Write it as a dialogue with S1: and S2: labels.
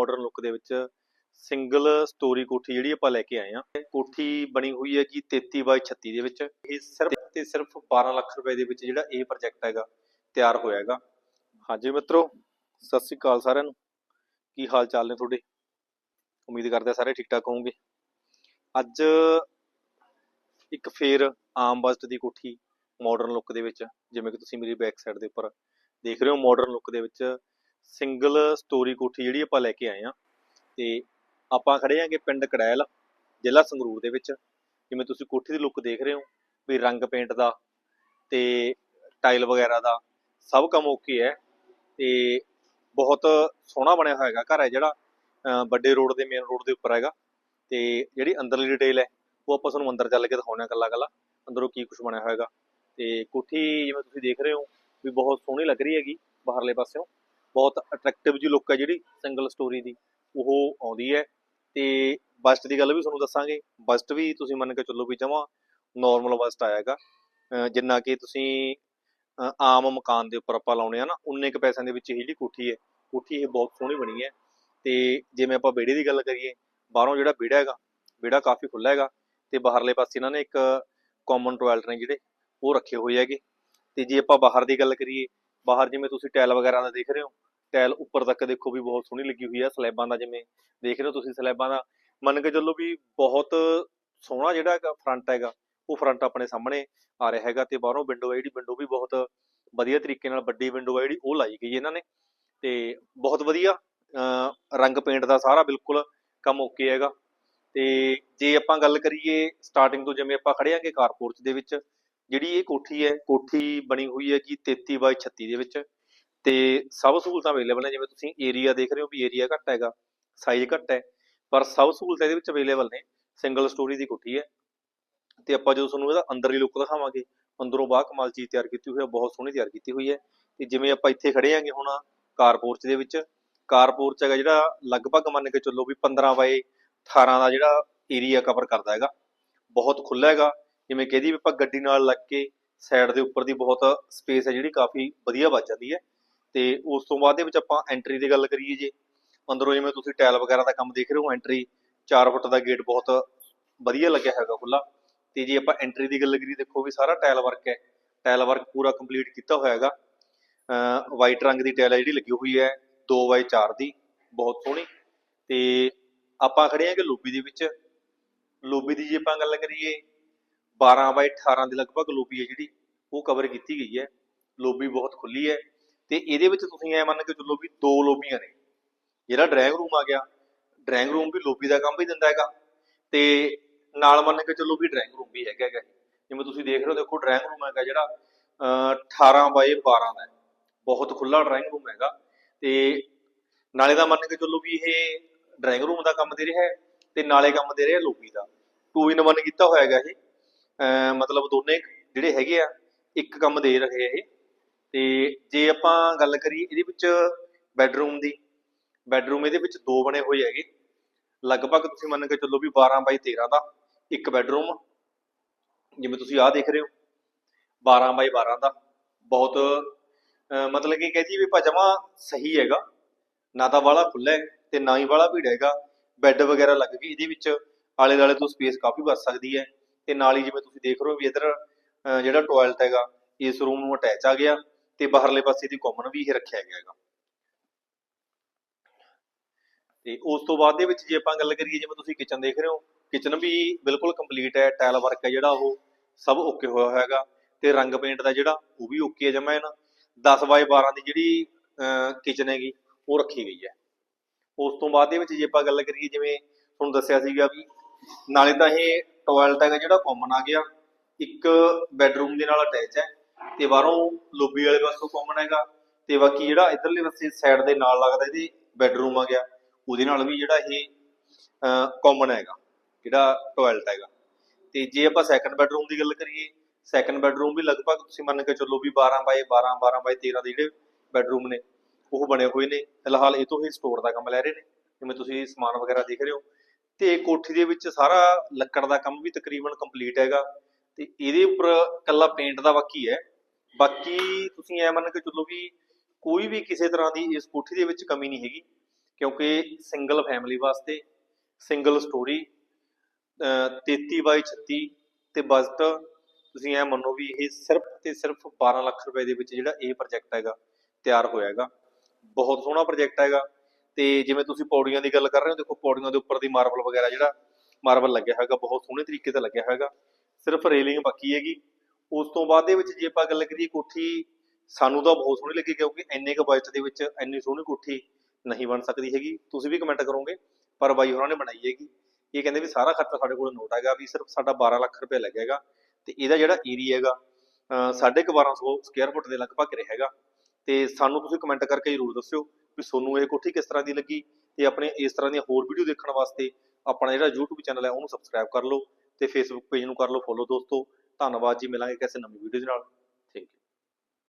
S1: Modern look ਦੇ ਵਿੱਚ single storey ਕੋਠੀ ਜਿਹੜੀ ਆਪਾਂ ਲੈ ਕੇ ਆਏ ਆ ਕੋਠੀ ਬਣੀ ਹੋਈ ਹੈ ਜੀ 33 ਬਾਈ 36 ਦੇ ਵਿੱਚ। ਇਹ ਸਿਰਫ ਤੇ ਸਿਰਫ 12 ਲੱਖ ਰੁਪਏ ਦੇ ਵਿੱਚ ਜਿਹੜਾ ਇਹ ਪ੍ਰੋਜੈਕਟ ਹੈਗਾ, ਤਿਆਰ ਹੋਇਆ ਹੈਗਾ। ਹਾਂਜੀ ਮਿੱਤਰੋ, ਸਤਿ ਸ੍ਰੀ ਅਕਾਲ ਸਾਰਿਆਂ ਨੂੰ। ਕੀ ਹਾਲ ਚਾਲ ਨੇ ਤੁਹਾਡੇ? ਉਮੀਦ ਕਰਦੇ ਸਾਰੇ ਠੀਕ ਠਾਕ ਹੋਵੋਗੇ। ਅੱਜ ਇੱਕ ਫੇਰ ਆਮ ਬਜਟ ਦੀ ਕੋਠੀ ਮਾਡਰਨ ਲੁੱਕ ਦੇ ਵਿੱਚ, ਜਿਵੇਂ ਕਿ ਤੁਸੀਂ ਮੇਰੀ ਬੈਕ ਸਾਈਡ ਦੇ ਉੱਪਰ ਦੇਖ ਰਹੇ ਹੋ ਮਾਡਰਨ ਲੁੱਕ ਦੇ ਵਿੱਚ ਸਿੰਗਲ ਸਟੋਰੀ ਕੋਠੀ ਜਿਹੜੀ ਆਪਾਂ ਲੈ ਕੇ ਆਏ ਆ ਤੇ ਆਪਾਂ ਖੜੇ ਆਂਗੇ ਪਿੰਡ ਕੜੈਲ, ਜ਼ਿਲ੍ਹਾ ਸੰਗਰੂਰ ਦੇ ਵਿੱਚ, ਜਿਵੇਂ ਤੁਸੀਂ ਕੋਠੀ ਦੀ ਲੁੱਕ ਦੇਖ ਰਹੇ ਹੋ, ਵੀ ਰੰਗ ਪੇਂਟ ਦਾ ਤੇ ਟਾਈਲ ਵਗੈਰਾ ਦਾ, ਸਭ ਕੰਮ ਓਕੇ ਹੈ ਤੇ ਬਹੁਤ ਸੋਹਣਾ ਬਣਿਆ ਹੋਇਆ ਹੈਗਾ ਘਰ ਹੈ ਜਿਹੜਾ ਵੱਡੇ ਰੋਡ ਦੇ ਮੇਨ ਰੋਡ ਦੇ ਉੱਪਰ ਹੈਗਾ ਤੇ ਜਿਹੜੀ ਅੰਦਰਲੀ ਡਿਟੇਲ ਹੈ, ਉਹ ਆਪਾਂ ਤੁਹਾਨੂੰ ਅੰਦਰ ਚੱਲ ਕੇ ਦਿਖਾਉਂਦੇ ਹਾਂ ਕੱਲਾ ਕੱਲਾ ਅੰਦਰੋਂ ਕੀ ਕੁਝ ਬਣਿਆ ਹੋਇਆ ਹੈਗਾ ਤੇ ਕੋਠੀ ਜਿਵੇਂ ਤੁਸੀਂ ਦੇਖ ਰਹੇ ਹੋ, ਵੀ ਬਹੁਤ ਸੋਹਣੀ ਲੱਗ ਰਹੀ ਹੈਗੀ ਬਾਹਰਲੇ ਪਾਸਿਓਂ। ਬਹੁਤ ਅਟਰੈਕਟਿਵ ਜੀ ਲੁੱਕ ਹੈ ਜਿਹੜੀ। ਸਿੰਗਲ ਸਟੋਰੀ ਦੀ। ਉਹ ਆਉਂਦੀ ਹੈ। ਤੇ ਬਜਟ ਦੀ ਗੱਲ ਵੀ ਤੁਹਾਨੂੰ ਦੱਸਾਂਗੇ। ਬਜਟ ਵੀ ਤੁਸੀਂ ਮੰਨ ਕੇ ਚੱਲੋ ਵੀ ਜਮਾ ਨਾਰਮਲ ਬਜਟ ਆਏਗਾ ਜਿੰਨਾ ਕਿ ਤੁਸੀਂ ਆਮ ਮਕਾਨ ਦੇ ਉੱਪਰ ਆਪਾਂ ਲਾਉਣੇ ਆ ਨਾ ਉਨੇ ਕੁ ਪੈਸਿਆਂ ਦੇ ਵਿੱਚ ਇਹ ਜਿਹੜੀ ਕੋਠੀ ਹੈ। ਕੋਠੀ ਇਹ ਬਹੁਤ ਸੋਹਣੀ ਬਣੀ ਹੈ। ਤੇ ਜਿਵੇਂ ਆਪਾਂ ਵਿਹੜੇ ਦੀ ਗੱਲ ਕਰੀਏ ਬਾਹਰੋਂ ਜਿਹੜਾ ਵਿਹੜਾ ਹੈਗਾ ਵਿਹੜਾ ਕਾਫੀ ਖੁੱਲਾ ਹੈਗਾ। ਤੇ ਬਾਹਰਲੇ ਪਾਸੇ ਇਹਨਾਂ ਨੇ ਇੱਕ ਕਾਮਨ ਟਾਇਲਟ ਨੇ ਜਿਹੜੇ ਉਹ ਰੱਖੇ ਹੋਏ ਹੈਗੇ। ਤੇ ਜੇ ਆਪਾਂ ਬਾਹਰ ਦੀ ਗੱਲ ਕਰੀਏ ਬਾਹਰ ਜਿਵੇਂ ਤੁਸੀਂ ਟਾਇਲ ਵਗੈਰਾ ਦਾ ਦੇਖ ਰਹੇ ਹੋ ਟਾਇਲ ਉੱਪਰ ਤੱਕ ਦੇਖੋ ਵੀ ਬਹੁਤ ਸੋਹਣੀ ਲੱਗੀ ਹੋਈ ਹੈ ਸਲੈਬਾਂ ਦਾ ਜਿਵੇਂ ਦੇਖ ਰਹੇ ਹੋ ਤੁਸੀਂ ਸਲੈਬਾਂ ਦਾ, ਮੰਨ ਕੇ ਚੱਲੋ ਵੀ ਬਹੁਤ ਸੋਹਣਾ ਜਿਹੜਾ ਹੈਗਾ ਫਰੰਟ ਹੈਗਾ, ਉਹ ਫਰੰਟ ਆਪਣੇ ਸਾਹਮਣੇ ਆ ਰਿਹਾ ਹੈਗਾ ਤੇ ਬਾਹਰੋਂ ਵਿੰਡੋ ਹੈ ਜਿਹੜੀ ਵਿੰਡੋ ਵੀ ਬਹੁਤ ਵਧੀਆ ਤਰੀਕੇ ਨਾਲ ਵੱਡੀ ਵਿੰਡੋ ਹੈ ਜਿਹੜੀ, ਉਹ ਲਾਈ ਗਈ ਇਹਨਾਂ ਨੇ ਤੇ ਬਹੁਤ ਵਧੀਆ, ਅਹ ਰੰਗ ਪੇਂਟ ਦਾ ਸਾਰਾ ਬਿਲਕੁਲ ਕੰਮ ਓਕੇ ਹੈਗਾ ਤੇ ਜੇ ਆਪਾਂ ਗੱਲ ਕਰੀਏ ਸਟਾਰਟਿੰਗ ਤੋਂ ਜਿਵੇਂ ਆਪਾਂ ਖੜੇ ਆਂਗੇ ਕਾਰਪੋਰਚ ਦੇ ਵਿੱਚ, ਜਿਹੜੀ ਇਹ ਕੋਠੀ ਹੈ, ਕੋਠੀ ਬਣੀ ਹੋਈ ਹੈ ਜੀ 33 ਬਾਈ 36 ਦੇ ਵਿੱਚ ਤੇ ਸਭ ਸਹੂਲਤਾਂ ਅਵੇਲੇਬਲ ਨੇ, ਜਿਵੇਂ ਤੁਸੀਂ ਏਰੀਆ ਦੇਖ ਰਹੇ ਹੋ ਵੀ ਏਰੀਆ ਘੱਟ ਹੈਗਾ ਸਾਈਜ਼ ਘੱਟ ਹੈ, ਪਰ ਸਭ ਸਹੂਲਤਾਂ ਇਹਦੇ ਵਿੱਚ ਅਵੇਲੇਬਲ ਨੇ ਸਿੰਗਲ ਸਟੋਰੀ ਦੀ ਕੋਠੀ ਹੈ, ਤੇ ਆਪਾਂ ਜਦੋਂ ਤੁਹਾਨੂੰ ਇਹਦਾ ਅੰਦਰਲੀ ਲੁੱਕ ਦਿਖਾਵਾਂਗੇ, ਅੰਦਰੋਂ ਬਾਹਰ ਕਮਾਲ ਚੀਜ਼ ਤਿਆਰ ਕੀਤੀ ਹੋਈ ਹੈ, ਬਹੁਤ ਸੋਹਣੀ ਤਿਆਰ ਕੀਤੀ ਹੋਈ ਹੈ, ਤੇ ਜਿਵੇਂ ਆਪਾਂ ਇੱਥੇ ਖੜੇ ਆਂਗੇ ਹੁਣ ਕਾਰਪੋਰਚ ਦੇ ਵਿੱਚ ਕਾਰਪੋਰਚ ਹੈਗਾ ਜਿਹੜਾ ਲਗਭਗ ਮੰਨ ਕੇ ਚੱਲੋ ਵੀ 15 ਬਾਏ 18 ਦਾ ਜਿਹੜਾ ਏਰੀਆ ਕਵਰ ਕਰਦਾ ਹੈਗਾ, ਬਹੁਤ ਖੁੱਲ੍ਹਾ ਹੈਗਾ, ਜਿਵੇਂ ਕਹਦੀ ਵੀ ਆਪਾਂ ਗੱਡੀ ਨਾਲ ਲੱਗ ਕੇ ਸਾਈਡ ਦੇ ਉੱਪਰ ਦੀ ਬਹੁਤ ਸਪੇਸ ਹੈ ਜਿਹੜੀ ਕਾਫੀ ਵਧੀਆ ਬਚ ਜਾਂਦੀ ਹੈ ਤੇ ਉਸ ਤੋਂ ਬਾਅਦ ਦੇ ਵਿੱਚ ਆਪਾਂ ਐਂਟਰੀ ਦੀ ਗੱਲ ਕਰੀਏ ਜੇ, ਅੰਦਰੋਂ ਜਿਵੇਂ ਤੁਸੀਂ ਟਾਇਲ ਵਗੈਰਾ ਦਾ ਕੰਮ ਦੇਖ ਰਹੇ ਹੋ ਐਂਟਰੀ 4 ਫੁੱਟ ਦਾ ਗੇਟ ਬਹੁਤ ਵਧੀਆ ਲੱਗਿਆ ਹੈਗਾ ਖੁੱਲਾ ਤੇ ਜੇ ਆਪਾਂ ਐਂਟਰੀ ਦੀ ਗੱਲ ਕਰੀਏ, ਦੇਖੋ ਵੀ ਸਾਰਾ ਟਾਇਲ ਵਰਕ ਹੈ। ਟਾਇਲ ਵਰਕ ਪੂਰਾ ਕੰਪਲੀਟ ਕੀਤਾ ਹੋਇਆ ਹੈਗਾ। ਵਾਈਟ ਰੰਗ ਦੀ ਟਾਇਲ ਹੈ ਜਿਹੜੀ ਲੱਗੀ ਹੋਈ ਹੈ 2x4 ਦੀ, ਬਹੁਤ ਸੋਹਣੀ। ਤੇ ਆਪਾਂ ਖੜੇ ਹਾਂ ਕਿ ਲੋਬੀ ਦੇ ਵਿੱਚ। ਲੋਬੀ ਦੀ ਜੇ ਆਪਾਂ ਗੱਲ ਕਰੀਏ 12 ਬਾਈ 18 ਦੇ ਲਗਭਗ ਲੋਬੀ ਹੈ ਜਿਹੜੀ, ਉਹ ਕਵਰ ਕੀਤੀ ਗਈ ਹੈ। ਲੋਬੀ ਬਹੁਤ ਖੁੱਲੀ ਹੈ। ਤੇ ਇਹਦੇ ਵਿੱਚ ਤੁਸੀਂ ਐ ਮੰਨ ਕੇ ਚੱਲੋ ਵੀ ਦੋ ਲੋਬੀਆਂ ਨੇ। ਜਿਹੜਾ ਡਰਾਇੰਗ ਰੂਮ ਆ ਗਿਆ ਡਰਾਇੰਗ ਰੂਮ ਵੀ ਲੋਬੀ ਦਾ ਕੰਮ ਵੀ ਦਿੰਦਾ ਹੈਗਾ ਤੇ ਨਾਲ ਮੰਨ ਕੇ ਚੱਲੋ ਵੀ ਡਰਾਇੰਗ ਰੂਮ ਵੀ ਹੈਗਾ ਹੈਗਾ। ਜਿਵੇਂ ਤੁਸੀਂ ਦੇਖ ਰਹੇ ਹੋ, ਦੇਖੋ ਡਰਾਇੰਗ ਰੂਮ ਹੈਗਾ ਜਿਹੜਾ, ਅਹ 18 ਬਾਈ 12 ਦਾ ਬਹੁਤ ਖੁੱਲਾ ਡਰਾਇੰਗ ਰੂਮ ਹੈਗਾ ਤੇ ਨਾਲੇ ਦਾ ਮੰਨ ਕੇ ਚੱਲੋ ਵੀ ਇਹ ਡਰਾਇੰਗ ਰੂਮ ਦਾ ਕੰਮ ਦੇ ਰਿਹਾ ਹੈ ਤੇ ਨਾਲੇ ਕੰਮ ਦੇ ਰਿਹਾ ਲੋਬੀ ਦਾ। ਟੂ ਇਨ ਵਨ ਕੀਤਾ ਹੋਇਆ ਹੈਗਾ ਇਹ। ਅਹ, ਮਤਲਬ ਦੋਨੇ ਜਿਹੜੇ ਹੈਗੇ ਆ, ਇੱਕ ਕੰਮ ਦੇ ਰਹੇ ਇਹ। ਤੇ ਜੇ ਆਪਾਂ ਗੱਲ ਕਰੀਏ ਇਹਦੇ ਵਿੱਚ ਬੈੱਡਰੂਮ ਦੀ ਬੈੱਡਰੂਮ ਇਹਦੇ ਵਿੱਚ ਦੋ ਬਣੇ ਹੋਏ ਹੈਗੇ। ਲਗਭਗ ਤੁਸੀਂ ਮੰਨ ਕੇ ਚੱਲੋ ਵੀ 12 ਬਾਈ 13 ਦਾ ਇੱਕ ਬੈੱਡਰੂਮ ਜਿਵੇਂ ਤੁਸੀਂ ਆਹ ਦੇਖ ਰਹੇ ਹੋ 12 ਬਾਈ 12 ਦਾ। ਬਹੁਤ ਮਤਲਬ ਕਿ ਕਹਿ ਜੀ ਵੀ ਭਜਮਾ ਸਹੀ ਹੈਗਾ। ਨਾ ਤਾਂ ਵਾਲਾ ਖੁੱਲਾ ਹੈ ਤੇ ਨਾ ਹੀ ਵਾਲਾ ਭੀੜ ਹੈਗਾ। ਬੈੱਡ ਵਗੈਰਾ ਲੱਗ ਗਈ ਇਹਦੇ ਵਿੱਚ। ਆਲੇ ਦੁਆਲੇ ਤੋਂ ਸਪੇਸ ਕਾਫੀ ਵੱਧ ਸਕਦੀ ਹੈ। ਤੇ ਨਾਲ ਹੀ ਜਿਵੇਂ ਤੁਸੀਂ ਦੇਖ ਰਹੇ ਹੋ ਵੀ ਇਧਰ ਜਿਹੜਾ ਟਾਇਲਟ ਹੈਗਾ, ਇਸ ਰੂਮ ਨੂੰ ਅਟੈਚ ਆ ਗਿਆ। ਤੇ ਬਾਹਰਲੇ ਪਾਸੇ ਦੀ ਕਾਮਨ ਵੀ ਇਹ ਰੱਖਿਆ ਗਿਆ ਹੈਗਾ। ਤੇ ਉਸ ਤੋਂ ਬਾਅਦ ਦੇ ਵਿੱਚ ਜੇ ਆਪਾਂ ਗੱਲ ਕਰੀਏ, ਜਿਵੇਂ ਤੁਸੀਂ ਕਿਚਨ ਦੇਖ ਰਹੇ ਹੋ ਕਿਚਨ ਵੀ ਬਿਲਕੁਲ ਕੰਪਲੀਟ ਹੈ ਟਾਇਲ ਵਰਕ ਹੈ ਜਿਹੜਾ ਉਹ, ਸਭ ਓਕੇ ਹੋਇਆ ਹੈਗਾ ਤੇ ਰੰਗ ਪੇਂਟ ਦਾ ਜਿਹੜਾ, ਉਹ ਵੀ ਓਕੇ ਹੈ ਜਮਾ ਇਹਨਾਂ 10 ਬਾਈ 12 ਦੀ ਜਿਹੜੀ ਕਿਚਨ ਹੈਗੀ, ਉਹ ਰੱਖੀ ਗਈ ਹੈ। ਉਸ ਤੋਂ ਬਾਅਦ ਦੇ ਵਿੱਚ ਜੇ ਆਪਾਂ ਗੱਲ ਕਰੀਏ, ਜਿਵੇਂ ਤੁਹਾਨੂੰ ਦੱਸਿਆ ਸੀਗਾ ਵੀ, ਨਾਲੇ ਤਾਂ ਇਹ ਟਾਇਲਟ ਹੈਗਾ ਜਿਹੜਾ ਕਾਮਨ ਆ ਗਿਆ। ਇੱਕ ਬੈੱਡਰੂਮ ਦੇ ਨਾਲ ਅਟੈਚ ਹੈ। ਤੇ ਬਾਹਰੋਂ ਲੋਬੀ ਵਾਲੇ ਪਾਸੋਂ ਕਾਮਨ ਹੈਗਾ ਤੇ ਬਾਕੀ ਜਿਹੜਾ ਇਧਰਲੇ ਪਾਸੇ ਸਾਈਡ ਦੇ ਨਾਲ ਲੱਗਦਾ ਇਹਦੇ ਬੈਡਰੂਮ ਆ ਗਿਆ, ਉਹਦੇ ਨਾਲ ਵੀ ਜਿਹੜਾ ਇਹ ਕਾਮਨ ਹੈਗਾ, ਜਿਹੜਾ ਟਾਇਲਟ ਹੈਗਾ। ਤੇ ਜੇ ਆਪਾਂ ਸੈਕੰਡ ਬੈਡਰੂਮ ਦੀ ਗੱਲ ਕਰੀਏ ਸੈਕੰਡ ਬੈਡਰੂਮ ਵੀ ਲਗਭਗ ਤੁਸੀਂ ਮੰਨ ਕੇ ਚੱਲੋ ਵੀ 12 ਬਾਏ 12 12 ਬਾਏ 13 ਦੇ ਜਿਹੜੇ ਬੈਡਰੂਮ ਨੇ, ਉਹ ਬਣੇ ਹੋਏ ਨੇ। ਫਿਲਹਾਲ ਇਹ ਤੋਂ ਹੀ ਸਟੋਰ ਦਾ ਕੰਮ ਲੈ ਰਹੇ ਨੇ, ਜਿਵੇਂ ਤੁਸੀਂ ਸਮਾਨ ਵਗੈਰਾ ਦੇਖ ਰਹੇ ਹੋ। ਤੇ ਕੋਠੀ ਦੇ ਵਿੱਚ ਸਾਰਾ ਲੱਕੜ ਦਾ ਕੰਮ ਵੀ ਤਕਰੀਬਨ ਕੰਪਲੀਟ ਹੈਗਾ। ਤੇ ਇਹਦੇ ਉੱਪਰ ਕੱਲਾ ਪੇਂਟ ਦਾ ਬਾਕੀ ਹੈ। ਬਾਕੀ ਤੁਸੀਂ ਐ ਮੰਨ ਕੇ ਚੱਲੋ ਵੀ ਕੋਈ ਵੀ ਕਿਸੇ ਤਰ੍ਹਾਂ ਦੀ ਇਸ ਕੋਠੀ ਦੇ ਵਿੱਚ ਕਮੀ ਨਹੀਂ ਹੈਗੀ, ਕਿਉਂਕਿ ਸਿੰਗਲ ਫੈਮਿਲੀ ਵਾਸਤੇ ਸਿੰਗਲ ਸਟੋਰੀ 33 ਬਾਈ 36 ਤੇ ਬਜਟ ਤੁਸੀਂ ਐ ਮੰਨੋ ਵੀ ਇਹ ਸਿਰਫ ਤੇ ਸਿਰਫ 12 ਲੱਖ ਰੁਪਏ ਦੇ ਵਿੱਚ ਜਿਹੜਾ ਇਹ ਪ੍ਰੋਜੈਕਟ ਹੈਗਾ, ਤਿਆਰ ਹੋਇਆ ਹੈਗਾ। ਬਹੁਤ ਸੋਹਣਾ ਪ੍ਰੋਜੈਕਟ ਹੈਗਾ ਤੇ ਜਿਵੇਂ ਤੁਸੀਂ ਪੌੜੀਆਂ ਦੀ ਗੱਲ ਕਰ ਰਹੇ ਹੋ, ਦੇਖੋ ਪੌੜੀਆਂ ਦੇ ਉੱਪਰ ਦੀ ਮਾਰਬਲ ਵਗੈਰਾ ਜਿਹੜਾ ਮਾਰਬਲ ਲੱਗਿਆ ਹੈਗਾ, ਬਹੁਤ ਸੋਹਣੇ ਤਰੀਕੇ ਤੇ ਲੱਗਿਆ ਹੈਗਾ। ਸਿਰਫ ਰੇਲਿੰਗ ਬਾਕੀ ਹੈਗੀ। ਉਸ ਤੋਂ ਬਾਅਦ ਦੇ ਵਿੱਚ ਜੇ ਆਪਾਂ ਗੱਲ ਕਰੀਏ ਕੋਠੀ, ਸਾਨੂੰ ਤਾਂ ਬਹੁਤ ਸੋਹਣੀ ਲੱਗੀ ਕਿਉਂਕਿ ਇੰਨੇ ਕੁ ਬਜਟ ਦੇ ਵਿੱਚ ਇੰਨੀ ਸੋਹਣੀ ਕੋਠੀ ਨਹੀਂ ਬਣ ਸਕਦੀ ਹੈਗੀ। ਤੁਸੀਂ ਵੀ ਕਮੈਂਟ ਕਰੋਗੇ, ਪਰ ਬਾਈ ਹੋਰਾਂ ਨੇ ਬਣਾਈ ਹੈਗੀ। ਇਹ ਕਹਿੰਦੇ ਵੀ ਸਾਰਾ ਖਰਚਾ ਸਾਡੇ ਕੋਲ ਨੋਟ ਹੈਗਾ ਵੀ ਸਿਰਫ ਸਾਡਾ 12 ਲੱਖ ਰੁਪਏ ਲੱਗੇਗਾ ਤੇ ਇਹਦਾ ਜਿਹੜਾ ਏਰੀਆ ਹੈਗਾ, ਅਹ ਸਾਢੇ ਕੁ 1200 ਸਕੁਅਰ ਫੁੱਟ ਦੇ ਲਗਭਗ ਰਿਹਾ ਹੈਗਾ। ਤੇ ਸਾਨੂੰ ਤੁਸੀਂ ਕਮੈਂਟ ਕਰਕੇ ਜ਼ਰੂਰ ਦੱਸਿਓ ਵੀ ਤੁਹਾਨੂੰ ਇਹ ਕੋਠੀ ਕਿਸ ਤਰ੍ਹਾਂ ਦੀ ਲੱਗੀ ਤੇ ਆਪਣੇ ਇਸ ਤਰ੍ਹਾਂ ਦੀਆਂ ਹੋਰ ਵੀਡੀਓ ਦੇਖਣ ਵਾਸਤੇ ਆਪਣਾ ਜਿਹੜਾ YouTube ਚੈਨਲ ਹੈ ਉਹਨੂੰ ਸਬਸਕ੍ਰਾਈਬ ਕਰ ਲਓ ਤੇ Facebook ਪੇਜ ਨੂੰ ਕਰ ਲਓ ਫੋਲੋ ਦੋਸਤੋ। ਧੰਨਵਾਦ ਜੀ ਮਿਲਾਂਗੇ ਕਿਸੇ ਨਵੀਂ ਵੀਡੀਓ ਦੇ ਨਾਲ। Thank you